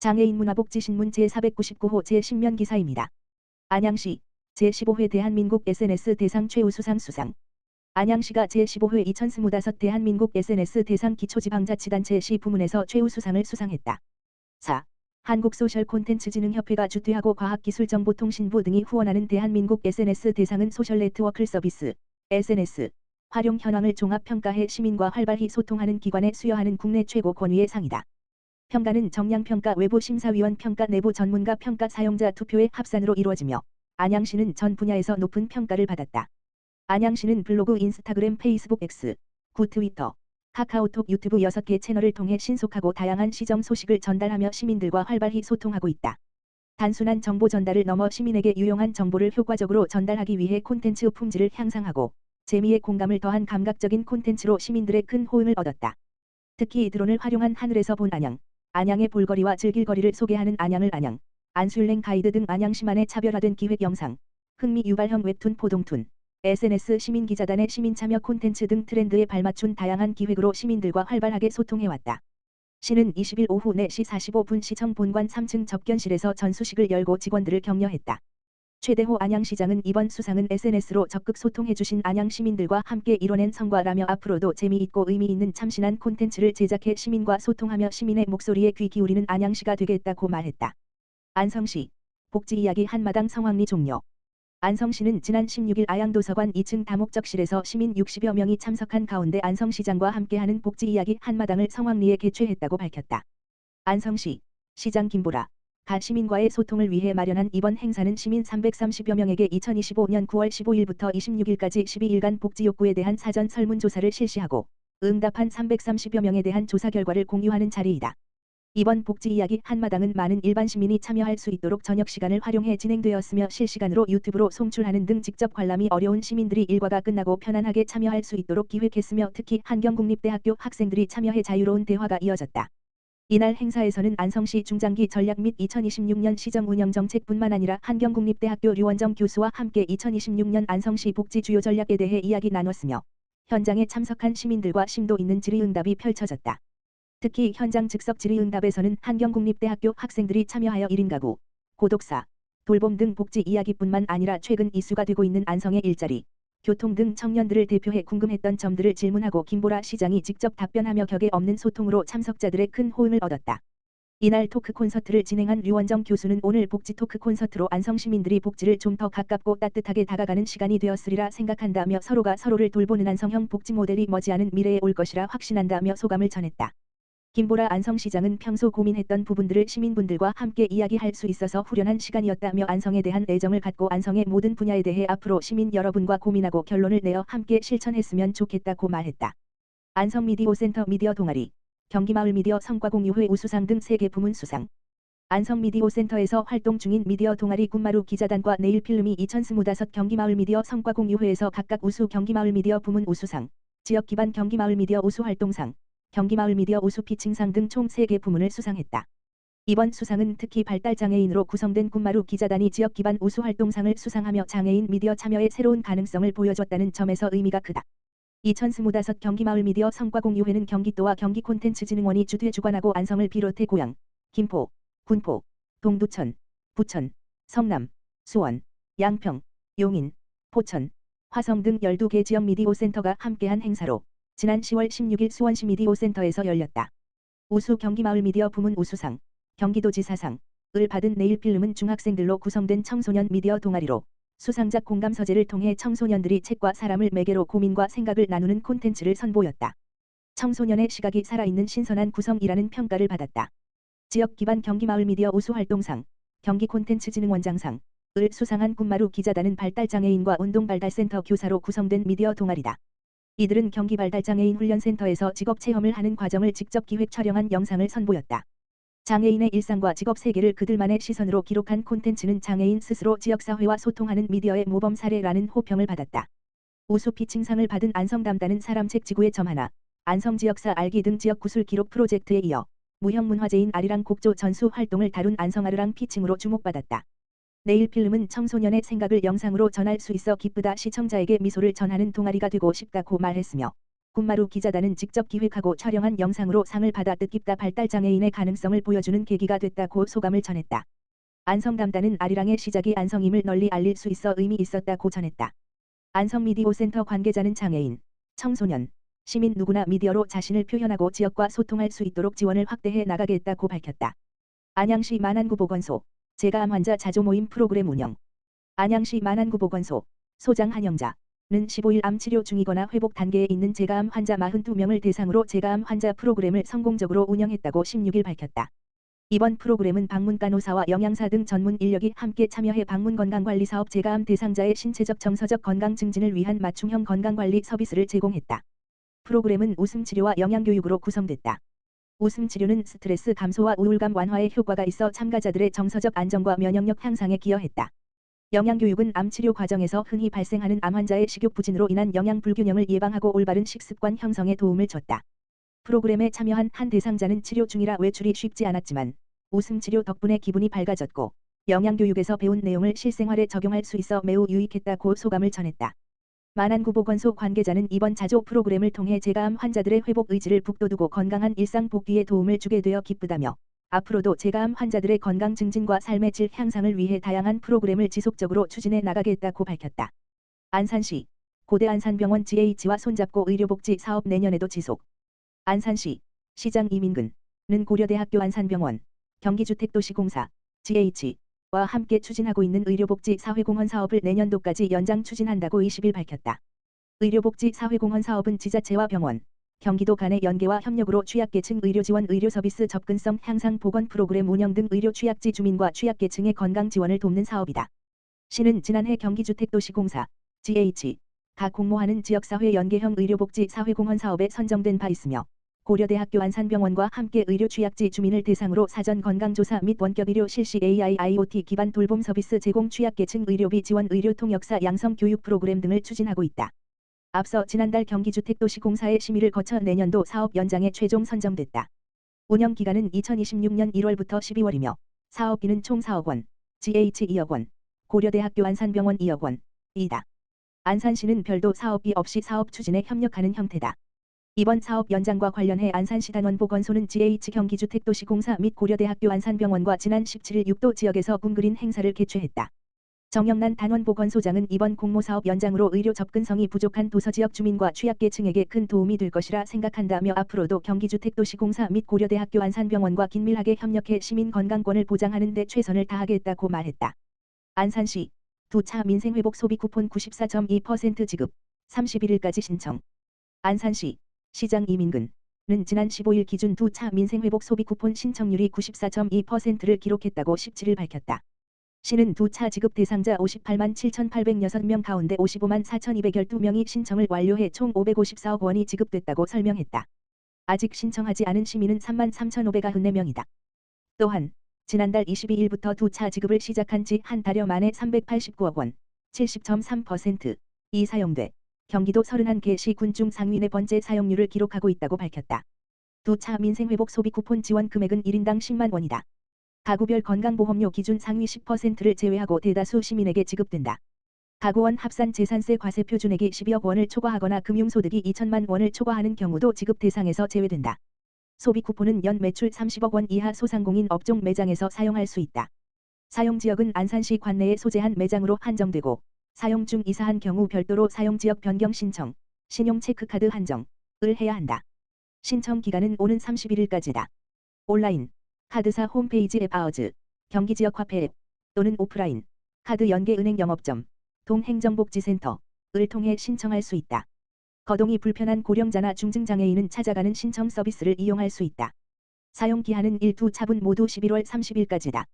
장애인 문화복지신문 제499호 제10면 기사입니다. 안양시 제15회 대한민국 SNS 대상 최우수상 수상 안양시가 제15회 2025 대한민국 SNS 대상 기초지방자치단체 시 부문에서 최우수상을 수상했다. 4. 한국소셜콘텐츠진흥협회가 주퇴하고 과학기술정보통신부 등이 후원하는 대한민국 SNS 대상은 소셜네트워크 서비스 SNS 활용 현황을 종합평가해 시민과 활발히 소통하는 기관에 수여하는 국내 최고 권위의 상이다. 평가는 정량평가 외부심사위원 평가 내부 전문가 평가 사용자 투표의 합산으로 이루어지며 안양시는 전 분야에서 높은 평가를 받았다. 안양시는 블로그 인스타그램 페이스북 X, 구 트위터, 카카오톡 유튜브 6개 채널을 통해 신속하고 다양한 시정 소식을 전달하며 시민들과 활발히 소통하고 있다. 단순한 정보 전달을 넘어 시민에게 유용한 정보를 효과적으로 전달하기 위해 콘텐츠 품질을 향상하고 재미에 공감을 더한 감각적인 콘텐츠로 시민들의 큰 호응을 얻었다. 특히 드론을 활용한 하늘에서 본 안양, 안양의 볼거리와 즐길거리를 소개하는 안양을 안양, 안술랭 가이드 등 안양시만의 차별화된 기획 영상, 흥미 유발형 웹툰 포동툰, SNS 시민기자단의 시민참여 콘텐츠 등 트렌드에 발맞춘 다양한 기획으로 시민들과 활발하게 소통해왔다. 시는 20일 오후 4시 45분 시청 본관 3층 접견실에서 전수식을 열고 직원들을 격려했다. 최대호 안양시장은 이번 수상은 SNS로 적극 소통해주신 안양 시민들과 함께 이뤄낸 성과라며 앞으로도 재미있고 의미 있는 참신한 콘텐츠를 제작해 시민과 소통하며 시민의 목소리에 귀 기울이는 안양시가 되겠다고 말했다. 안성시 복지 이야기 한마당 성황리 종료 안성시는 지난 16일 아양도서관 2층 다목적실에서 시민 60여 명이 참석한 가운데 안성시장과 함께하는 복지 이야기 한마당을 성황리에 개최했다고 밝혔다. 안성시 시장 김보라 가 시민과의 소통을 위해 마련한 이번 행사는 시민 330여 명에게 2025년 9월 15일부터 26일까지 12일간 복지 욕구에 대한 사전 설문조사를 실시하고 응답한 330여 명에 대한 조사 결과를 공유하는 자리이다. 이번 복지 이야기 한마당은 많은 일반 시민이 참여할 수 있도록 저녁 시간을 활용해 진행되었으며 실시간으로 유튜브로 송출하는 등 직접 관람이 어려운 시민들이 일과가 끝나고 편안하게 참여할 수 있도록 기획했으며 특히 한경국립대학교 학생들이 참여해 자유로운 대화가 이어졌다. 이날 행사에서는 안성시 중장기 전략 및 2026년 시정 운영 정책뿐만 아니라 한경국립대학교 류원정 교수와 함께 2026년 안성시 복지 주요 전략에 대해 이야기 나눴으며 현장에 참석한 시민들과 심도 있는 질의응답이 펼쳐졌다. 특히 현장 즉석 질의응답에서는 한경국립대학교 학생들이 참여하여 1인 가구, 고독사, 돌봄 등 복지 이야기뿐만 아니라 최근 이슈가 되고 있는 안성의 일자리, 교통 등 청년들을 대표해 궁금했던 점들을 질문하고 김보라 시장이 직접 답변하며 격에 없는 소통으로 참석자들의 큰 호응을 얻었다. 이날 토크 콘서트를 진행한 류원정 교수는 오늘 복지 토크 콘서트로 안성 시민들이 복지를 좀 더 가깝고 따뜻하게 다가가는 시간이 되었으리라 생각한다며 서로가 서로를 돌보는 안성형 복지 모델이 머지않은 미래에 올 것이라 확신한다며 소감을 전했다. 김보라 안성시장은 평소 고민했던 부분들을 시민분들과 함께 이야기할 수 있어서 후련한 시간이었다며 안성에 대한 애정을 갖고 안성의 모든 분야에 대해 앞으로 시민 여러분과 고민하고 결론을 내어 함께 실천했으면 좋겠다고 말했다. 안성 미디어 센터 미디어 동아리, 경기마을 미디어 성과공유회 우수상 등 3개 부문 수상. 안성 미디어 센터에서 활동 중인 미디어 동아리 군마루 기자단과 네일필름이 2025 경기마을 미디어 성과공유회에서 각각 우수 경기마을 미디어 부문 우수상, 지역 기반 경기마을 미디어 우수 활동상, 경기마을 미디어 우수 피칭상 등 총 3개 부문을 수상했다. 이번 수상은 특히 발달장애인으로 구성된 군마루 기자단이 지역 기반 우수 활동상을 수상하며 장애인 미디어 참여의 새로운 가능성을 보여줬다는 점에서 의미가 크다. 2025 경기마을 미디어 성과공유회는 경기도와 경기콘텐츠진흥원이 주최 주관하고 안성을 비롯해 고양, 김포, 군포, 동두천, 부천, 성남, 수원, 양평, 용인, 포천, 화성 등 12개 지역 미디어 센터가 함께한 행사로 지난 10월 16일 수원시 미디어 센터에서 열렸다. 우수 경기마을 미디어 부문 우수상, 경기도지사상, 을 받은 네일필름은 중학생들로 구성된 청소년 미디어 동아리로 수상작 공감 서재를 통해 청소년들이 책과 사람을 매개로 고민과 생각을 나누는 콘텐츠를 선보였다. 청소년의 시각이 살아있는 신선한 구성이라는 평가를 받았다. 지역 기반 경기마을 미디어 우수 활동상, 경기 콘텐츠진흥원장상, 을 수상한 군마루 기자단은 발달장애인과 운동발달센터 교사로 구성된 미디어 동아리다. 이들은 경기 발달 장애인 훈련센터에서 직업 체험을 하는 과정을 직접 기획 촬영한 영상을 선보였다. 장애인의 일상과 직업 세계를 그들만의 시선으로 기록한 콘텐츠는 장애인 스스로 지역사회와 소통하는 미디어의 모범 사례라는 호평을 받았다. 우수 피칭상을 받은 안성 담다는 사람책 지구의 점 하나, 안성 지역사 알기 등 지역 구술 기록 프로젝트에 이어 무형문화재인 아리랑 곡조 전수 활동을 다룬 안성 아르랑 피칭으로 주목받았다. 네일필름은 청소년의 생각을 영상으로 전할 수 있어 기쁘다 시청자에게 미소를 전하는 동아리가 되고 싶다고 말했으며 군마루 기자단은 직접 기획하고 촬영한 영상으로 상을 받아 뜻깊다 발달장애인의 가능성을 보여주는 계기가 됐다고 소감을 전했다. 안성담단은 아리랑의 시작이 안성임을 널리 알릴 수 있어 의미 있었다고 전했다. 안성미디오센터 관계자는 장애인, 청소년, 시민 누구나 미디어로 자신을 표현하고 지역과 소통할 수 있도록 지원을 확대해 나가겠다고 밝혔다. 안양시 만안구 보건소, 재가암 환자 자조 모임 프로그램 운영. 안양시 만안구 보건소, 소장 한영자. 는 15일 암 치료 중이거나 회복 단계에 있는 재가암 환자 42명을 대상으로 재가암 환자 프로그램을 성공적으로 운영했다고 16일 밝혔다. 이번 프로그램은 방문 간호사와 영양사 등 전문 인력이 함께 참여해 방문 건강관리 사업 재가암 대상자의 신체적 정서적 건강 증진을 위한 맞춤형 건강관리 서비스를 제공했다. 프로그램은 웃음 치료와 영양 교육으로 구성됐다. 웃음 치료는 스트레스 감소와 우울감 완화에 효과가 있어 참가자들의 정서적 안정과 면역력 향상에 기여했다. 영양교육은 암치료 과정에서 흔히 발생하는 암 환자의 식욕 부진으로 인한 영양 불균형을 예방하고 올바른 식습관 형성에 도움을 줬다. 프로그램에 참여한 한 대상자는 치료 중이라 외출이 쉽지 않았지만 웃음 치료 덕분에 기분이 밝아졌고 영양교육에서 배운 내용을 실생활에 적용할 수 있어 매우 유익했다고 소감을 전했다. 만안구보건소 관계자는 이번 자조 프로그램을 통해 재가암 환자들의 회복 의지를 북돋우고 건강한 일상 복귀에 도움을 주게 되어 기쁘다며 앞으로도 재가암 환자들의 건강 증진과 삶의 질 향상을 위해 다양한 프로그램을 지속적으로 추진해 나가겠다고 밝혔다. 안산시 고대 안산병원 GH와 손잡고 의료복지 사업 내년에도 지속. 안산시 시장 이민근은 고려대학교 안산병원 경기주택도시공사 GH 와 함께 추진하고 있는 의료복지 사회공헌 사업을 내년도까지 연장 추진한다고 20일 밝혔다. 의료복지 사회공헌 사업은 지자체와 병원, 경기도 간의 연계와 협력으로 취약계층 의료지원 의료서비스 접근성 향상 보건 프로그램 운영 등 의료 취약지 주민과 취약계층의 건강 지원을 돕는 사업이다. 시는 지난해 경기주택도시공사 GH 가 공모하는 지역사회 연계형 의료복지 사회공헌 사업에 선정된 바 있으며 고려대학교 안산병원과 함께 의료 취약지 주민을 대상으로 사전 건강조사 및 원격 의료 실시 AI IoT 기반 돌봄 서비스 제공 취약계층 의료비 지원 의료 통역사 양성 교육 프로그램 등을 추진하고 있다. 앞서 지난달 경기주택도시공사의 심의를 거쳐 내년도 사업 연장에 최종 선정됐다. 운영 기간은 2026년 1월부터 12월이며 사업비는 총 4억 원, GH 2억 원, 고려대학교 안산병원 2억 원, 이다. 안산시는 별도 사업비 없이 사업 추진에 협력하는 형태다. 이번 사업 연장과 관련해 안산시 단원보건소는 GH 경기주택도시공사 및 고려대학교 안산병원과 지난 17일 6도 지역에서 붐그린 행사를 개최했다. 정영란 단원보건소장은 이번 공모사업 연장으로 의료 접근성이 부족한 도서지역 주민과 취약계층에게 큰 도움이 될 것이라 생각한다며 앞으로도 경기주택도시공사 및 고려대학교 안산병원과 긴밀하게 협력해 시민 건강권을 보장하는 데 최선을 다하겠다고 말했다. 안산시 두차 민생회복 소비 쿠폰 94.2% 지급 31일까지 신청 안산시 시장 이민근은 지난 15일 기준 두 차 민생회복 소비 쿠폰 신청률이 94.2%를 기록했다고 17일 밝혔다. 시는 두 차 지급 대상자 58만 7,806명 가운데 55만 4,212명이 신청을 완료해 총 554억 원이 지급됐다고 설명했다. 아직 신청하지 않은 시민은 3만 3,594명이다. 또한 지난달 22일부터 두 차 지급을 시작한 지 한 달여 만에 389억 원, 70.3%이 사용돼 경기도 31개 시군 중 상위 네 번째 사용률을 기록하고 있다고 밝혔다. 두 차 민생회복 소비 쿠폰 지원 금액은 1인당 10만 원이다. 가구별 건강보험료 기준 상위 10%를 제외하고 대다수 시민에게 지급된다. 가구원 합산 재산세 과세 표준액이 12억 원을 초과하거나 금융소득이 2천만 원을 초과하는 경우도 지급 대상에서 제외된다. 소비 쿠폰은 연 매출 30억 원 이하 소상공인 업종 매장에서 사용할 수 있다. 사용 지역은 안산시 관내에 소재한 매장으로 한정되고 사용 중 이사한 경우 별도로 사용 지역 변경 신청, 신용 체크카드 한정을 해야 한다. 신청 기간은 오는 31일까지다. 온라인 카드사 홈페이지 앱 아워즈, 경기지역 화폐 앱 또는 오프라인 카드 연계 은행 영업점, 동행정복지센터를 통해 신청할 수 있다. 거동이 불편한 고령자나 중증장애인은 찾아가는 신청 서비스를 이용할 수 있다. 사용 기한은 1, 2차분 모두 11월 30일까지다.